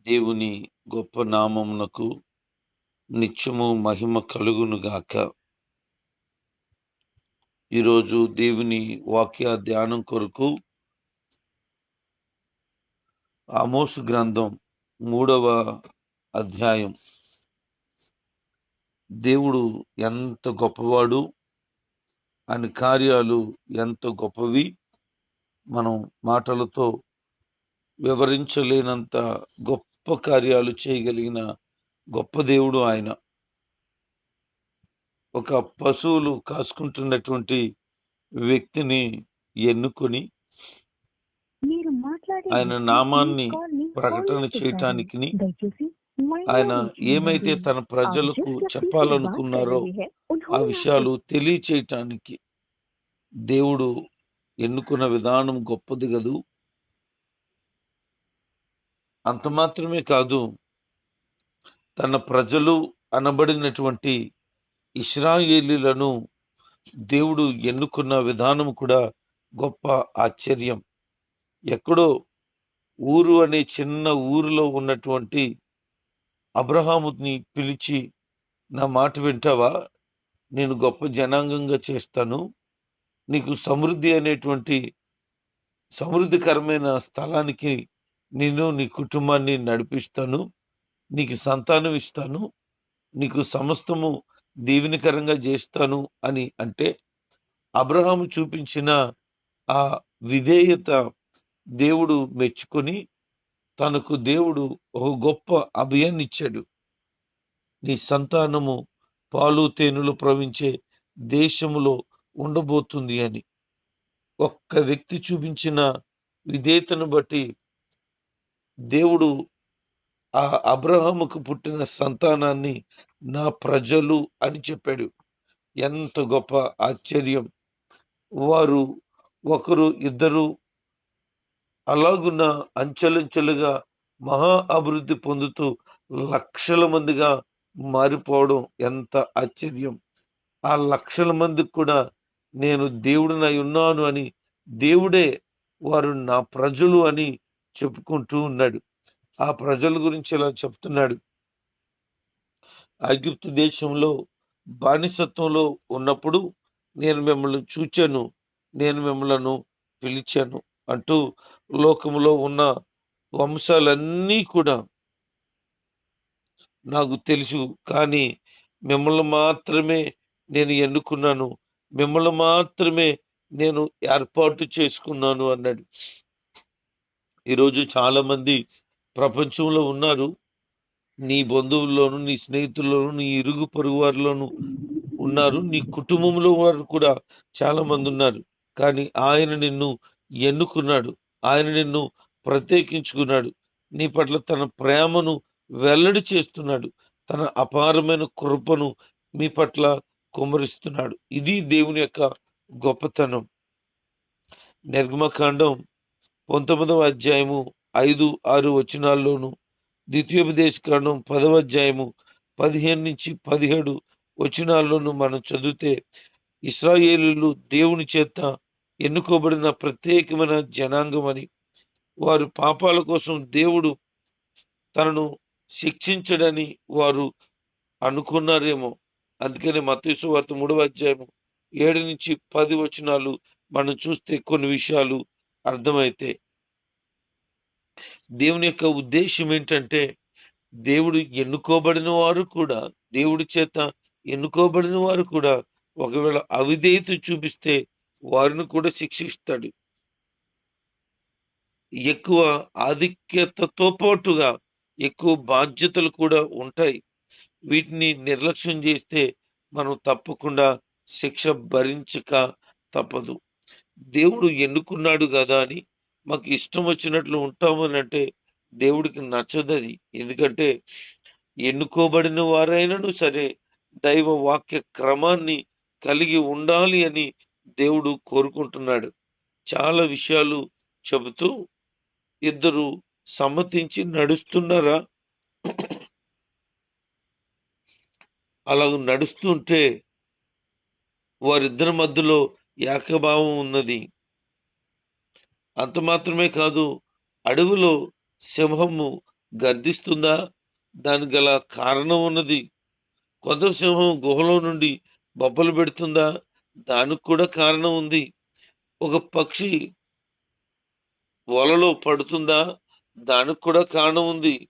దేవుని గొప్ప నామమునకు నిత్యము మహిమ కలుగును గాక. ఈరోజు దేవుని వాక్య ధ్యానం కొరకు ఆమోసు గ్రంథం మూడవ అధ్యాయం. దేవుడు ఎంత గొప్పవాడు అని కార్యాలు ఎంత గొప్పవి మనం మాటలతో వివరించలేనంత గొప్ప గొప్ప కార్యాలు చేయగలిగిన గొప్ప దేవుడు ఆయన. ఒక పశువులు కాసుకుంటున్నటువంటి వ్యక్తిని ఎన్నుకొని ఆయన నామాన్ని ప్రకటన చేయటానికి ఆయన ఏమైతే తన ప్రజలకు చెప్పాలనుకున్నారో ఆ విషయాలు తెలియచేయటానికి దేవుడు ఎన్నుకున్న విధానం గొప్పది కదూ. అంత మాత్రమే కాదు తన ప్రజలు అనబడినటువంటి ఇస్రాయేలీలను దేవుడు ఎన్నుకున్న విధానం కూడా గొప్ప ఆశ్చర్యం. ఎక్కడో ఊరు అనే చిన్న ఊరిలో ఉన్నటువంటి అబ్రహాముని పిలిచి నా మాట వింటావా? నేను గొప్ప జనాంగంగా చేస్తాను. నీకు సమృద్ధి అనేటువంటి సమృద్ధికరమైన స్థలానికి నేను నీ కుటుంబాన్ని నడిపిస్తాను నీకు సంతానం ఇస్తాను నీకు సమస్తము దీవెనికరంగా చేస్తాను అని అంటే అబ్రహాము చూపించిన ఆ విధేయత దేవుడు మెచ్చుకొని తనకు దేవుడు ఒక గొప్ప అభయాన్ని ఇచ్చాడు. నీ సంతానము పాలు తేనెలు ప్రవించే దేశములో ఉండబోతుంది అని. ఒక్క వ్యక్తి చూపించిన విధేయతను బట్టి దేవుడు ఆ అబ్రహాముకు పుట్టిన సంతానాన్ని నా ప్రజలు అని చెప్పాడు. ఎంత గొప్ప ఆశ్చర్యం. వారు ఒకరు ఇద్దరు అలాగున్న అంచెలంచెలుగా మహా అభివృద్ధి పొందుతూ లక్షల మందిగా మారిపోవడం ఎంత ఆశ్చర్యం. ఆ లక్షల మందికి కూడా నేను దేవుడినై ఉన్నాను అని దేవుడే వారు నా ప్రజలు అని చెప్పుకుంటూ ఉన్నాడు. ఆ ప్రజల గురించి ఇలా చెప్తున్నాడు. ఐగుప్తు దేశంలో బానిసత్వంలో ఉన్నప్పుడు నేను మిమ్మల్ని చూచాను నేను మిమ్మలను పిలిచాను అంటూ లోకంలో ఉన్న వంశాలన్నీ కూడా నాకు తెలుసు. కానీ మిమ్మల్ని మాత్రమే నేను ఎన్నుకున్నాను. మిమ్మల్ని మాత్రమే నేను ఏర్పాటు చేసుకున్నాను అన్నాడు. ఈరోజు చాలామంది ప్రపంచంలో ఉన్నారు. నీ బంధువుల్లోనూ నీ స్నేహితుల్లోనూ నీ ఇరుగు పొరుగు ఉన్నారు. నీ కుటుంబంలో వారు కూడా చాలా మంది ఉన్నారు. కానీ ఆయన నిన్ను ఎన్నుకున్నాడు. ఆయన నిన్ను ప్రత్యేకించుకున్నాడు. నీ పట్ల తన ప్రేమను వెల్లడి చేస్తున్నాడు. తన అపారమైన కృపను మీ పట్ల కుమరిస్తున్నాడు ఇది దేవుని యొక్క గొప్పతనం. నిర్గమకాండం పంతొమ్మిదవ అధ్యాయము ఐదు ఆరు వచనాల్లోను ద్వితీయోపదేశ కాండం పదవ అధ్యాయము పదిహేను నుంచి పదిహేడు వచనాల్లోనూ మనం చదివితే ఇస్రాయేలీలు దేవుని చేత ఎన్నుకోబడిన ప్రత్యేకమైన జనాంగమని వారు పాపాల కోసం దేవుడు తనను శిక్షించడని వారు అనుకున్నారేమో. అందుకనే మతీసు వార్త మూడవ అధ్యాయము ఏడు నుంచి పది వచనాలు మనం చూస్తే కొన్ని విషయాలు అర్థమైతే దేవుని యొక్క ఉద్దేశం ఏంటంటే దేవుడు ఎన్నుకోబడిన వారు కూడా దేవుడి చేత ఎన్నుకోబడిన వారు కూడా ఒకవేళ అవిధేయత చూపిస్తే వారిని కూడా శిక్షిస్తాడు. ఎక్కువ ఆధిక్యతతో పాటుగా ఎక్కువ బాధ్యతలు కూడా ఉంటాయి. వీటిని నిర్లక్ష్యం చేస్తే మనం తప్పకుండా శిక్ష భరించక తప్పదు. దేవుడు ఎన్నుకున్నాడు కదా అని మాకు ఇష్టం వచ్చినట్లు ఉంటామని అంటే దేవుడికి నచ్చదది. ఎందుకంటే ఎన్నుకోబడిన వారైనను సరే దైవ వాక్య క్రమాన్ని కలిగి ఉండాలి అని దేవుడు కోరుకుంటున్నాడు. చాలా విషయాలు చెబుతూ ఇద్దరు సమ్మతించి నడుస్తున్నారా? అలా నడుస్తుంటే వారిద్దరి మధ్యలో ఏకభావం ఉన్నది. అంత మాత్రమే కాదు అడవిలో సింహము గర్దిస్తుందా? దానికి గల కారణం ఉన్నది. కొంత సింహం గుహలో నుండి బొబ్బలు పెడుతుందా? దానికి కూడా కారణం ఉంది. ఒక పక్షి వలలో పడుతుందా? దానికి కూడా కారణం ఉంది.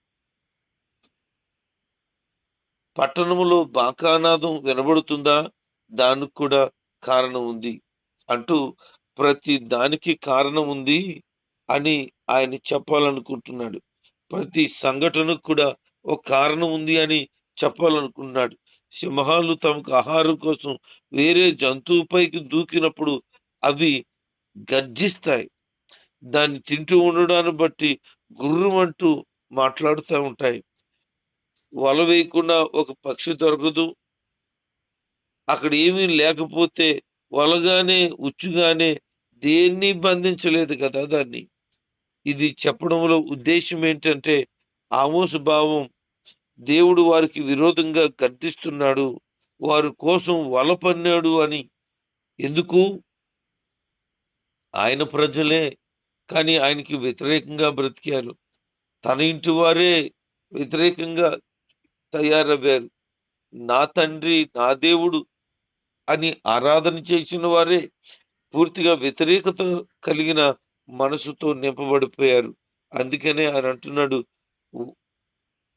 పట్టణములో బాకానాదం వినబడుతుందా? దానికి కూడా కారణం ఉంది. అంటూ ప్రతి దానికి కారణం ఉంది అని ఆయన చెప్పాలనుకుంటున్నాడు. ప్రతి సంఘటనకు కూడా ఒక కారణం ఉంది అని చెప్పాలనుకుంటున్నాడు. సింహాలు తమకు ఆహారం కోసం వేరే జంతువుపైకి దూకినప్పుడు అవి గర్జిస్తాయి. దాన్ని తింటూ ఉండడాన్ని బట్టి గుర్రమంటూ మాట్లాడుతూ ఉంటాయి. వల వేయకుండా ఒక పక్షి దొరకదు. అక్కడ ఏమీ లేకపోతే వలగానే ఉచ్చుగానే దేన్ని బంధించలేదు కదా దాన్ని? ఇది చెప్పడంలో ఉద్దేశం ఏంటంటే ఆమోసు భావం దేవుడు వారికి విరోధంగా గర్దిస్తున్నాడు వారి కోసం వల పన్నాడు అని. ఎందుకు? ఆయన ప్రజలే కానీ ఆయనకి వ్యతిరేకంగా బ్రతికారు. తన ఇంటి వారే వ్యతిరేకంగా తయారయ్యారు. నా తండ్రి నా దేవుడు అని ఆరాధన చేసిన వారే పూర్తిగా వ్యతిరేకత కలిగిన మనసుతో నింపబడిపోయారు. అందుకనే ఆయన అంటున్నాడు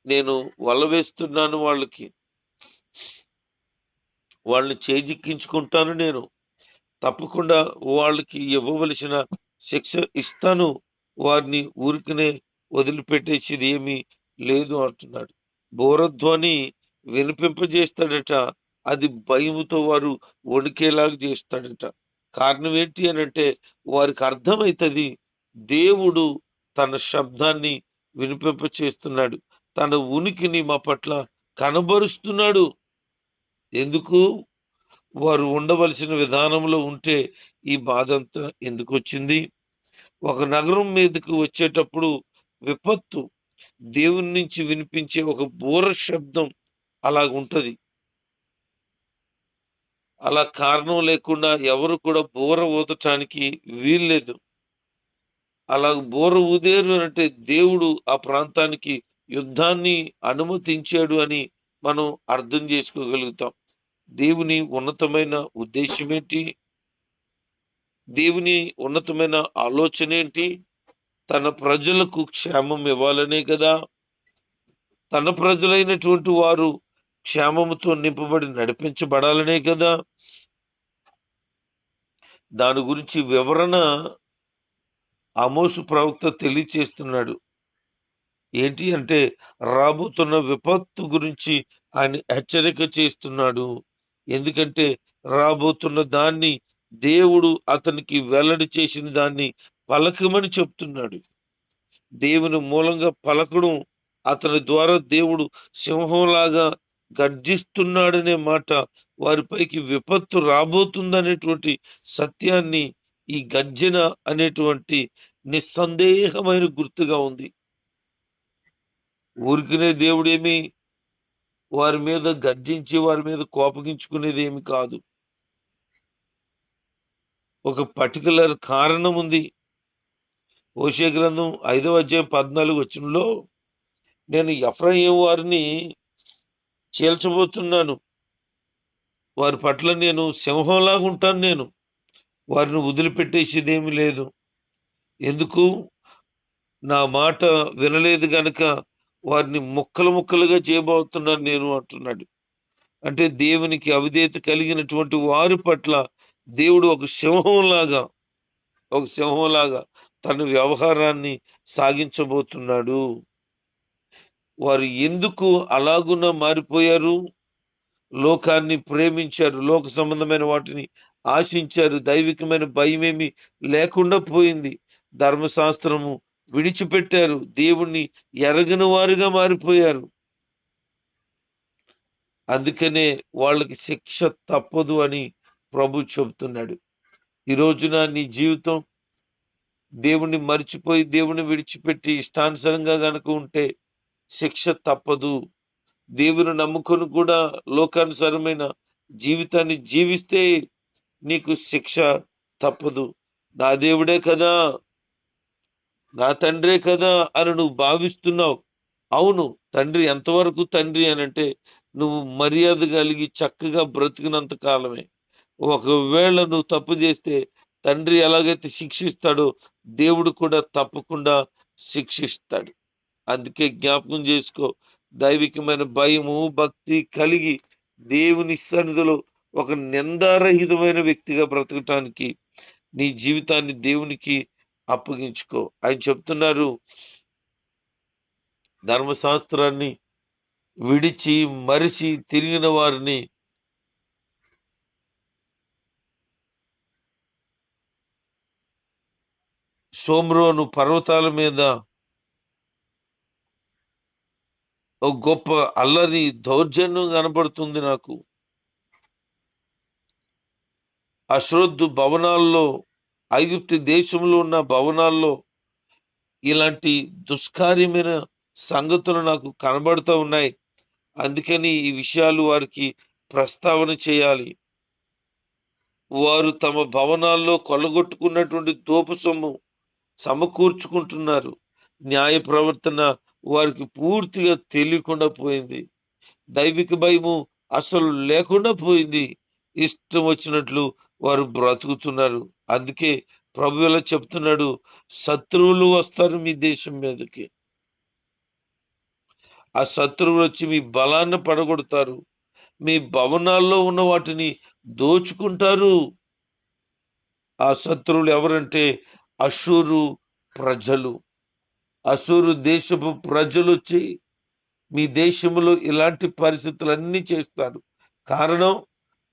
నేను వల వేస్తున్నాను వాళ్ళకి. వాళ్ళని చేజిక్కించుకుంటాను నేను. తప్పకుండా వాళ్ళకి ఇవ్వవలసిన శిక్ష ఇస్తాను. వారిని ఊరికనే వదిలిపెట్టేసేది ఏమీ లేదు అంటున్నాడు. బోరధ్వని వినిపింపజేస్తాడట అది భయముతో వారు వణికేలాగా చేస్తాడట. కారణం ఏంటి అని అంటే వారికి అర్థమవుతుంది దేవుడు తన శబ్దాన్ని వినిపింప చేస్తున్నాడు తన ఉనికిని మా పట్ల కనబరుస్తున్నాడు. ఎందుకు? వారు ఉండవలసిన విధానంలో ఉంటే ఈ బాధ అంతా ఎందుకు వచ్చింది ఒక నగరం మీదకి వచ్చేటప్పుడు విపత్తు దేవుని నుంచి వినిపించే ఒక బోర శబ్దం అలా అలా కారణం లేకుండా ఎవరు కూడా బోర ఊదటానికి వీల్లేదు అలా బోర ఊదేరు అంటే దేవుడు ఆ ప్రాంతానికి యుద్ధాన్ని అనుమతించాడు అని మనం అర్థం చేసుకోగలుగుతాం. దేవుని ఉన్నతమైన ఉద్దేశం ఏంటి? దేవుని ఉన్నతమైన ఆలోచన ఏంటి? తన ప్రజలకు క్షేమం ఇవ్వాలనే కదా. తన ప్రజలైనటువంటి వారు క్షేమముతో నింపబడి నడిపించబడాలనే కదా. దాని గురించి వివరణ అమోసు ప్రవక్త తెలియచేస్తున్నాడు. ఏంటి అంటే రాబోతున్న విపత్తు గురించి ఆయన హెచ్చరిక చేస్తున్నాడు. ఎందుకంటే రాబోతున్న దాన్ని దేవుడు అతనికి వెల్లడి చేసిన దాన్ని పలకమని చెప్తున్నాడు. దేవుని మూలంగా పలకడం అతని ద్వారా దేవుడు సింహంలాగా గర్జిస్తున్నాడనే మాట వారిపైకి విపత్తు రాబోతుందనేటువంటి సత్యాన్ని ఈ గర్జన అనేటువంటి నిస్సందేహమైన గుర్తుగా ఉంది. ఊరికనే దేవుడేమి వారి మీద గర్జించి వారి మీద కోపగించుకునేది ఏమి కాదు. ఒక పర్టికులర్ కారణం ఉంది. ఓషే గ్రంథం ఐదవ అధ్యాయం పద్నాలుగు వచ్చినలో నేను ఎఫ్రాయిం వారిని చీల్చబోతున్నాను. వారి పట్ల నేను సింహంలాగా ఉంటాను నేను. వారిని వదిలిపెట్టేసేదేమి లేదు. ఎందుకు? నా మాట వినలేదు గనక వారిని ముక్కలు ముక్కలుగా చేయబోతున్నాను నేను అంటున్నాడు. అంటే దేవునికి అవిధేత కలిగినటువంటి వారి పట్ల దేవుడు ఒక సింహంలాగా ఒక సింహంలాగా తన వ్యవహారాన్ని సాగించబోతున్నాడు. వారు ఎందుకు అలాగున మారిపోయారు? లోకాన్ని ప్రేమించారు లోక సంబంధమైన వాటిని ఆశించారు దైవికమైన భయమేమి లేకుండా పోయింది. ధర్మశాస్త్రము విడిచిపెట్టారు దేవుణ్ణి ఎరగని వారుగా మారిపోయారు. అందుకనే వాళ్ళకి శిక్ష తప్పదు అని ప్రభు చెబుతున్నాడు. ఈ రోజున నీ జీవితం దేవుణ్ణి మర్చిపోయి దేవుణ్ణి విడిచిపెట్టి ఇష్టానుసరంగా కనుక ఉంటే శిక్ష తప్పదు. దేవుని నమ్ముకొని కూడా లోకానుసారమైన జీవితాన్ని జీవిస్తే నీకు శిక్ష తప్పదు. నా దేవుడే కదా నా తండ్రే కదా అని నువ్వు భావిస్తున్నావు. అవును తండ్రి ఎంతవరకు తండ్రి అని అంటే నువ్వు మర్యాద కలిగి చక్కగా బ్రతికినంత కాలమే. ఒకవేళ నువ్వు తప్పు చేస్తే తండ్రి ఎలాగైతే శిక్షిస్తాడో దేవుడు కూడా తప్పకుండా శిక్షిస్తాడు. అందుకే జ్ఞాపకం చేసుకో. దైవికమైన భయము భక్తి కలిగి దేవుని సన్నిధిలో ఒక నిందారహితమైన వ్యక్తిగా బ్రతకటానికి నీ జీవితాన్ని దేవునికి అప్పగించుకో. ఆయన చెప్తున్నారు ధర్మశాస్త్రాన్ని విడిచి మరిచి తిరిగిన వారిని సోమ్రోను పర్వతాల మీద ఒక గొప్ప అల్లరి దౌర్జన్యం కనబడుతుంది నాకు. అశ్రద్ధు భవనాల్లో ఐగుప్తి దేశంలో ఉన్న భవనాల్లో ఇలాంటి దుష్కార్యమైన సంగతులు నాకు కనబడుతూ ఉన్నాయి. అందుకని ఈ విషయాలు వారికి ప్రస్తావన చేయాలి. వారు తమ భవనాల్లో కొల్లగొట్టుకున్నటువంటి తోపు సొమ్ము సమకూర్చుకుంటున్నారు. న్యాయ ప్రవర్తన వారికి పూర్తిగా తెలియకుండా పోయింది. దైవిక భయము అసలు లేకుండా పోయింది. ఇష్టం వచ్చినట్లు వారు బ్రతుకుతున్నారు. అందుకే ప్రభు ఇలా చెప్తున్నాడు శత్రువులు వస్తారు మీ దేశం మీదకి. ఆ శత్రువులు వచ్చి మీ బలాన్ని పడగొడతారు. మీ భవనాల్లో ఉన్న వాటిని దోచుకుంటారు. ఆ శత్రువులు ఎవరంటే అషూరు ప్రజలు. అసూరు దేశపు ప్రజలు వచ్చి మీ దేశంలో ఇలాంటి పరిస్థితులన్నీ చేస్తారు. కారణం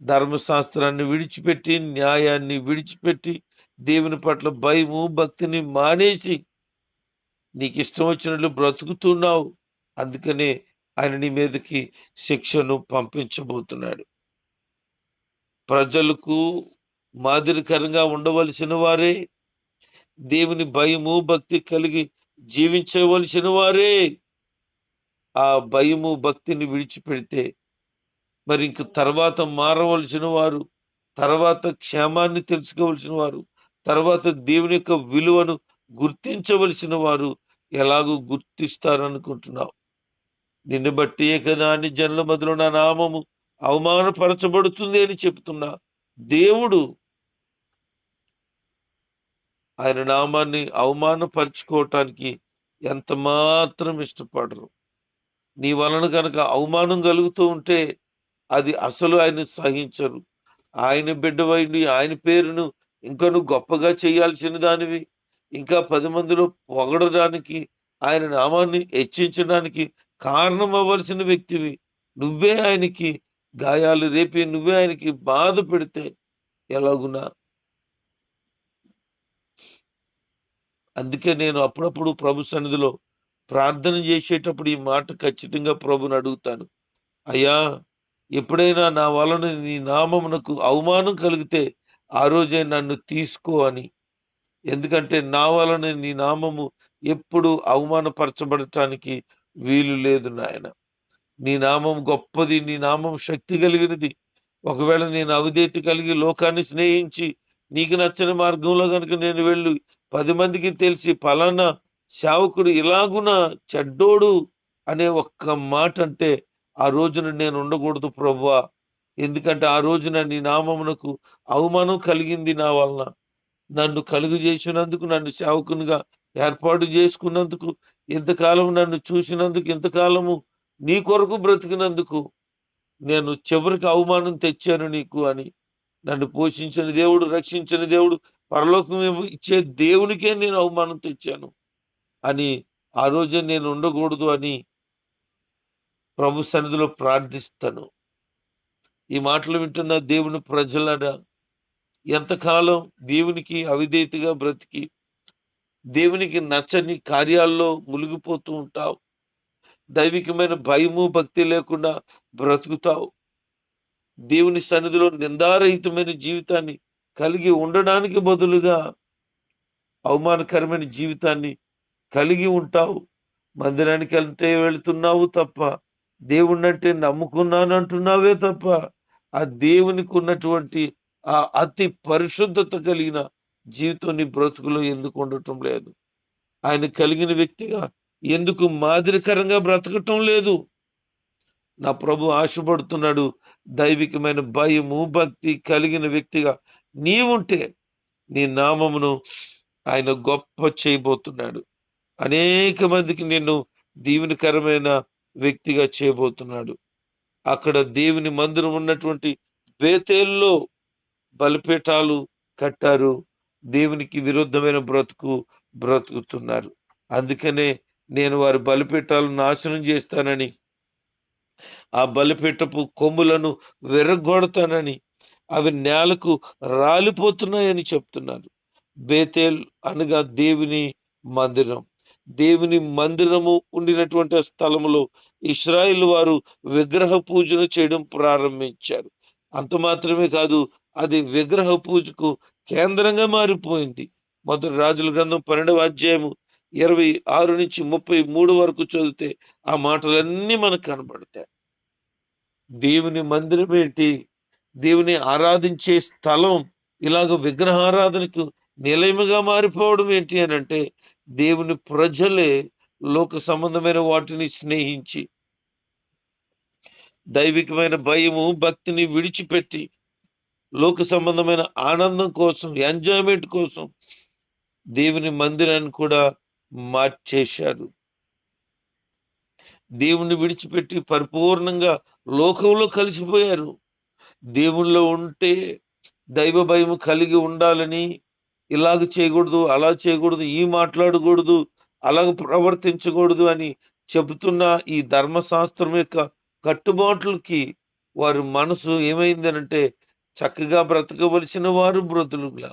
ధర్మశాస్త్రాన్ని విడిచిపెట్టి న్యాయాన్ని విడిచిపెట్టి దేవుని పట్ల భయము భక్తిని మానేసి నీకు ఇష్టం వచ్చినట్లు బ్రతుకుతున్నావు. అందుకనే ఆయన నీ మీదకి శిక్షను పంపించబోతున్నాడు. ప్రజలకు మాదిరికరంగా ఉండవలసిన వారే. దేవుని భయము భక్తి కలిగి జీవించవలసిన వారే ఆ భయము భక్తిని విడిచిపెడితే మరి ఇంక తర్వాత మారవలసిన వారు తర్వాత క్షేమాన్ని తెలుసుకోవలసిన వారు తర్వాత దేవుని యొక్క విలువను గుర్తించవలసిన వారు ఎలాగూ గుర్తిస్తారనుకుంటున్నావు. నిన్ను బట్టియే కదా అన్ని జనుల మధ్యలో నా నామము అవమానపరచబడుతుంది అని చెప్తున్నా. దేవుడు ఆయన నామాన్ని అవమానపరుచుకోవటానికి ఎంత మాత్రం ఇష్టపడరు. నీ వలన కనుక అవమానం కలుగుతూ ఉంటే అది అసలు ఆయన సహించరు. ఆయన బిడ్డవైండి ఆయన పేరును ఇంకా నువ్వు గొప్పగా చేయాల్సిన దానివి. ఇంకా పది మందిలో పొగడడానికి ఆయన నామాన్ని హెచ్చించడానికి కారణం అవ్వాల్సిన వ్యక్తివి. నువ్వే ఆయనకి గాయాలు రేపి నువ్వే ఆయనకి బాధ పెడితే ఎలాగునా? అందుకే నేను అప్పుడప్పుడు ప్రభు సన్నిధిలో ప్రార్థన చేసేటప్పుడు ఈ మాట ఖచ్చితంగా ప్రభుని అడుగుతాను. అయ్యా ఎప్పుడైనా నా వలన నీ నామమునకు అవమానం కలిగితే ఆ రోజే నన్ను తీసుకో అని. ఎందుకంటే నా వలన నీ నామము ఎప్పుడు అవమానపరచబడటానికి వీలు లేదు నాయన. నీ నామం గొప్పది నీ నామం శక్తి కలిగినది. ఒకవేళ నేను అవిధేతి కలిగి లోకాన్ని స్నేహించి నీకు నచ్చని మార్గంలో కనుక నేను వెళ్ళి పది మందికి తెలిసి పలానా సేవకుడు ఇలాగున చెడ్డోడు అనే ఒక్క మాట అంటే ఆ రోజున నేను ఉండకూడదు ప్రవ్వా ఎందుకంటే ఆ రోజున నీ నామమునకు అవమానం కలిగింది నా వలన. నన్ను కలుగు చేసినందుకు నన్ను సేవకునిగా ఏర్పాటు చేసుకున్నందుకు ఇంతకాలం నన్ను చూసినందుకు ఇంతకాలము నీ కొరకు బ్రతికినందుకు నేను చివరికి అవమానం తెచ్చాను నీకు అని. నన్ను పోషించిన దేవుడు రక్షించిన దేవుడు పరలోకం ఇచ్చే దేవునికే నేను అవమానం తెచ్చాను అని ఆ రోజే నేను ఉండకూడదు అని ప్రభు సన్నిధిలో ప్రార్థిస్తాను. ఈ మాటలు వింటున్న దేవుని ప్రజలరా ఎంతకాలం దేవునికి అవిధేయతగా బ్రతికి దేవునికి నచ్చని కార్యాల్లో మునిగిపోతూ ఉంటావు దైవికమైన భయము భక్తి లేకుండా బ్రతుకుతావు దేవుని సన్నిధిలో నిందారహితమైన జీవితాన్ని కలిగి ఉండడానికి బదులుగా అవమానకరమైన జీవితాన్ని కలిగి ఉంటావు. మందిరానికి వెళ్తే వెళుతున్నావు తప్ప దేవుణ్ణంటే నమ్ముకున్నాను అంటున్నావే తప్ప ఆ దేవునికి ఉన్నటువంటి ఆ అతి పరిశుద్ధత కలిగిన జీవితం నీ బ్రతుకులో ఎందుకు ఉండటం లేదు? ఆయన కలిగిన వ్యక్తిగా ఎందుకు మాదిరికరంగా బ్రతకటం లేదు? నా ప్రభు ఆశపడుతున్నాడు. దైవికమైన భయము భక్తి కలిగిన వ్యక్తిగా నీవుంటే నీ నామమును ఆయన గొప్ప చేయబోతున్నాడు. అనేక మందికి నిన్ను దీవెనకరమైన వ్యక్తిగా చేయబోతున్నాడు. అక్కడ దేవుని మందిరం ఉన్నటువంటి బేతేల్లో బలిపీఠాలు కట్టారు. దేవునికి విరుద్ధమైన బ్రతుకు బ్రతుకుతున్నారు. అందుకనే నేను వారి బలిపీఠాలను నాశనం చేస్తానని ఆ బలిపీఠపు కొమ్ములను విరగొడతానని అవి నేలకు రాలిపోతున్నాయని చెప్తున్నారు బేతేల్ అనగా దేవుని మందిరం. దేవుని మందిరము ఉండినటువంటి స్థలములో ఇస్రాయిల్ వారు విగ్రహ పూజను చేయడం ప్రారంభించారు. అంత మాత్రమే కాదు అది విగ్రహ పూజకు కేంద్రంగా మారిపోయింది. మొదటి రాజుల గ్రంథం పన్నెండవ అధ్యాయము ఇరవై ఆరు నుంచి ముప్పై మూడు వరకు చదివితే ఆ మాటలన్నీ మనకు కనబడతాయి. దేవుని మందిరం ఏంటి? దేవుని ఆరాధించే స్థలం ఇలాగ విగ్రహారాధనకు నిలయముగా మారిపోవడం ఏంటి అని అంటే దేవుని ప్రజలే లోక సంబంధమైన వాటిని స్నేహించి దైవికమైన భయము భక్తిని విడిచిపెట్టి లోక సంబంధమైన ఆనందం కోసం ఎంజాయ్మెంట్ కోసం దేవుని మందిరాన్ని కూడా మార్చేశారు. దేవుని విడిచిపెట్టి పరిపూర్ణంగా లోకంలో కలిసిపోయారు. దేవుళ్ళో ఉంటే దైవ భయం కలిగి ఉండాలని ఇలాగ చేయకూడదు అలా చేయకూడదు ఈ మాట్లాడకూడదు అలాగ ప్రవర్తించకూడదు అని చెబుతున్న ఈ ధర్మశాస్త్రం యొక్క కట్టుబాట్లకి వారి మనసు ఏమైందనంటే చక్కగా బ్రతకవలసిన వారు బ్రతులుగా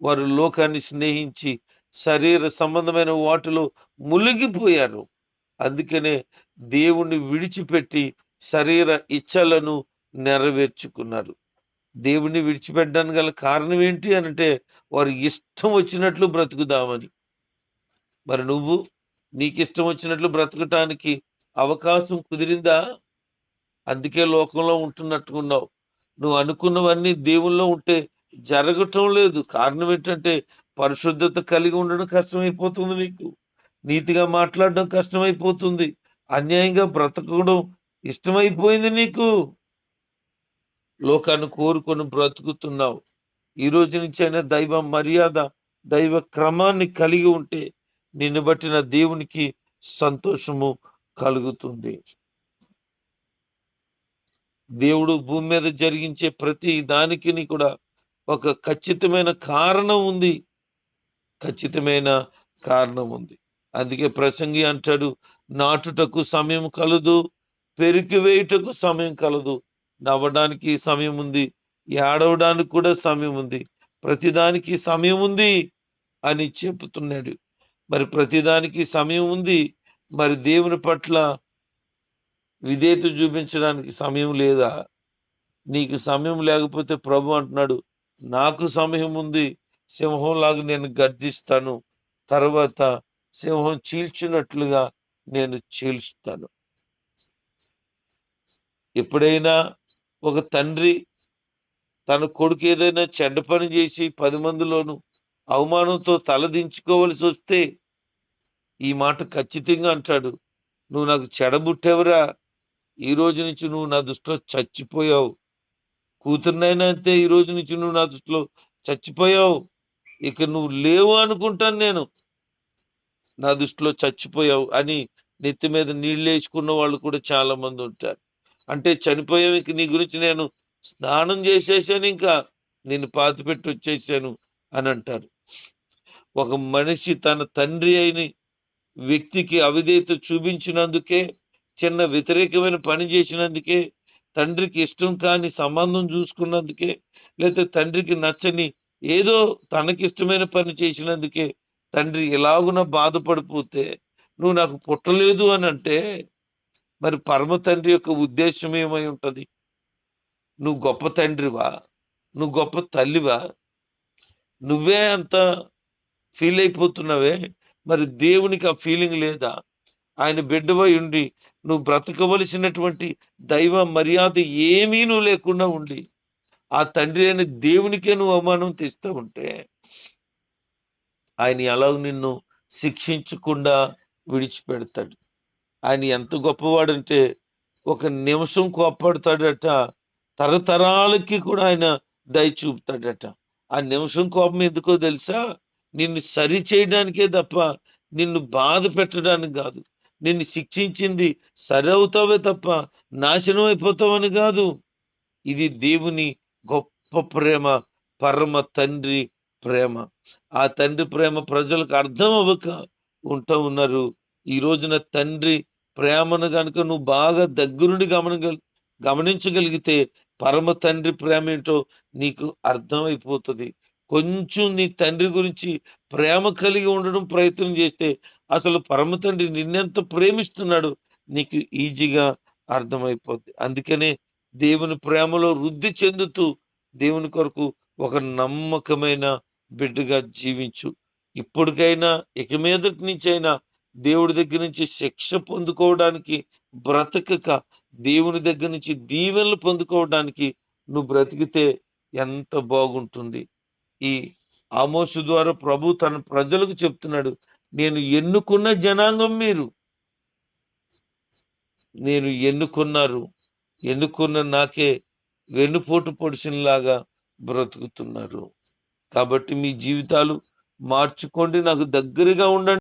వారు లోకాన్ని స్నేహించి శరీర సంబంధమైన వాటిలో మునిగిపోయారు అందుకనే దేవుణ్ణి విడిచిపెట్టి శరీర ఇచ్చలను నెరవేర్చుకున్నారు దేవుణ్ణి విడిచిపెట్టడానికి గల కారణం ఏంటి అని అంటే వారు ఇష్టం వచ్చినట్లు బ్రతుకుదామని. మరి నువ్వు నీకు ఇష్టం వచ్చినట్లు బ్రతకటానికి అవకాశం కుదిరిందా? అందుకే లోకంలో ఉంటున్నట్టుకున్నావు. నువ్వు అనుకున్నవన్నీ దేవుల్లో ఉంటే జరగటం లేదు. కారణం ఏంటంటే పరిశుద్ధత కలిగి ఉండడం కష్టమైపోతుంది నీకు. నీతిగా మాట్లాడడం కష్టమైపోతుంది. అన్యాయంగా బ్రతకడం ఇష్టమైపోయింది నీకు. లోకాన్ని కోరుకొని బ్రతుకుతున్నావు. ఈ రోజు నుంచి అయినా దైవ మర్యాద దైవ క్రమాన్ని కలిగి ఉంటే నిన్ను బట్టిన దేవునికి సంతోషము కలుగుతుంది. దేవుడు భూమి మీద జరిగించే ప్రతి దానికి కూడా ఒక ఖచ్చితమైన కారణం ఉంది. ఖచ్చితమైన కారణం ఉంది. అందుకే ప్రసంగి అంటాడు నాటుటకు సమయం కలదు పెరికి వేయుటకు సమయం కలదు. నవ్వడానికి సమయం ఉంది. ఏడవడానికి కూడా సమయం ఉంది. ప్రతిదానికి సమయం ఉంది అని చెబుతున్నాడు. మరి ప్రతిదానికి సమయం ఉంది. మరి దేవుని పట్ల విధేయత చూపించడానికి సమయం లేదా? నీకు సమయం లేకపోతే ప్రభు అంటున్నాడు నాకు సమయం ఉంది. సింహంలాగా నేను గర్జిస్తాను. తర్వాత సింహం చీల్చినట్లుగా నేను చీల్చుతాను. ఎప్పుడైనా ఒక తండ్రి తన కొడుకు ఏదైనా చెడ్డ పని చేసి పది మందిలోనూ అవమానంతో తలదించుకోవలసి వస్తే ఈ మాట ఖచ్చితంగా అంటాడు. నువ్వు నాకు చెడబుట్టెవరా? ఈ రోజు నుంచి నువ్వు నా దృష్టిలో చచ్చిపోయావు. కూతురునైనా అంతే ఈ రోజు నుంచి నువ్వు నా దృష్టిలో చచ్చిపోయావు. ఇక నువ్వు లేవు అనుకుంటాను నేను. నా దృష్టిలో చచ్చిపోయావు అని నెత్తి మీద నీళ్ళు వేసుకున్న వాళ్ళు కూడా చాలా మంది ఉంటారు. అంటే చనిపోయేకి నీ గురించి నేను స్నానం చేసేసాను ఇంకా నేను పాతి పెట్టి వచ్చేసాను అని అంటారు. ఒక మనిషి తన తండ్రి అయిన వ్యక్తికి అవిధేయత చూపించినందుకే చిన్న వ్యతిరేకమైన పని చేసినందుకే తండ్రికి ఇష్టం కాని సంబంధం చూసుకున్నందుకే లేదా తండ్రికి నచ్చని ఏదో తనకిష్టమైన పని చేసినందుకే తండ్రి ఎలాగున బాధపడిపోతే నువ్వు నాకు పుట్టలేదు అని అంటే మరి పరమ తండ్రి యొక్క ఉద్దేశం ఏమై ఉంటది? నువ్వు గొప్ప తండ్రివా? నువ్వు గొప్ప తల్లివా? నువ్వే అంత ఫీల్ అయిపోతున్నావే? మరి దేవునికి ఆ ఫీలింగ్ లేదా? ఆయన బిడ్డవై ఉండి నువ్వు బ్రతకవలసినటువంటి దైవ మర్యాద ఏమీ నువ్వు లేకుండా ఉండి ఆ తండ్రి అయిన దేవునికే నువ్వు అవమానం తెస్తూ ఉంటే ఆయన ఎలా నిన్ను శిక్షించకుండా విడిచిపెడతాడు. ఆయన ఎంత గొప్పవాడంటే ఒక నిమిషం కోప్పడతాడట తరతరాలకి కూడా ఆయన దయ చూపుతాడట. ఆ నిమిషం కోపం ఎందుకో తెలుసా? నిన్ను సరి చేయడానికే తప్ప నిన్ను బాధ పెట్టడానికి కాదు. నిన్ను శిక్షించింది సరి అవుతావే తప్ప నాశనం అయిపోతావని కాదు. ఇది దేవుని గొప్ప ప్రేమ పరమ తండ్రి ప్రేమ. ఆ తండ్రి ప్రేమ ప్రజలకు అర్థం అవ్వక ఉంటా ఉన్నారు. ఈ రోజున తండ్రి ప్రేమను కనుక నువ్వు బాగా దగ్గరుండి గమనగల గమనించగలిగితే పరమ తండ్రి ప్రేమ ఏంటో నీకు అర్థమైపోతుంది. కొంచెం నీ తండ్రి గురించి ప్రేమ కలిగి ఉండడం ప్రయత్నం చేస్తే అసలు పరమ తండ్రి నిన్నెంత ప్రేమిస్తున్నాడు నీకు ఈజీగా అర్థమైపోద్ది. అందుకనే దేవుని ప్రేమలో వృద్ధి చెందుతూ దేవుని కొరకు ఒక నమ్మకమైన బిడ్డగా జీవించు. ఇప్పటికైనా ఇక మీదటి నుంచైనా దేవుడి దగ్గర నుంచి శిక్ష పొందుకోవడానికి బ్రతకక దేవుని దగ్గర నుంచి దీవెనలు పొందుకోవడానికి నువ్వు బ్రతికితే ఎంత బాగుంటుంది. ఈ ఆమోసు ద్వారా ప్రభు తన ప్రజలకు చెప్తున్నాడు నేను ఎన్నుకున్న జనాంగం మీరు. నేను ఎన్నుకున్నారు ఎన్నుకున్న నాకే వెన్నుపోటు పొడిచినలాగా బ్రతుకుతున్నారు. కాబట్టి మీ జీవితాలు మార్చుకోండి నాకు దగ్గరగా ఉండండి.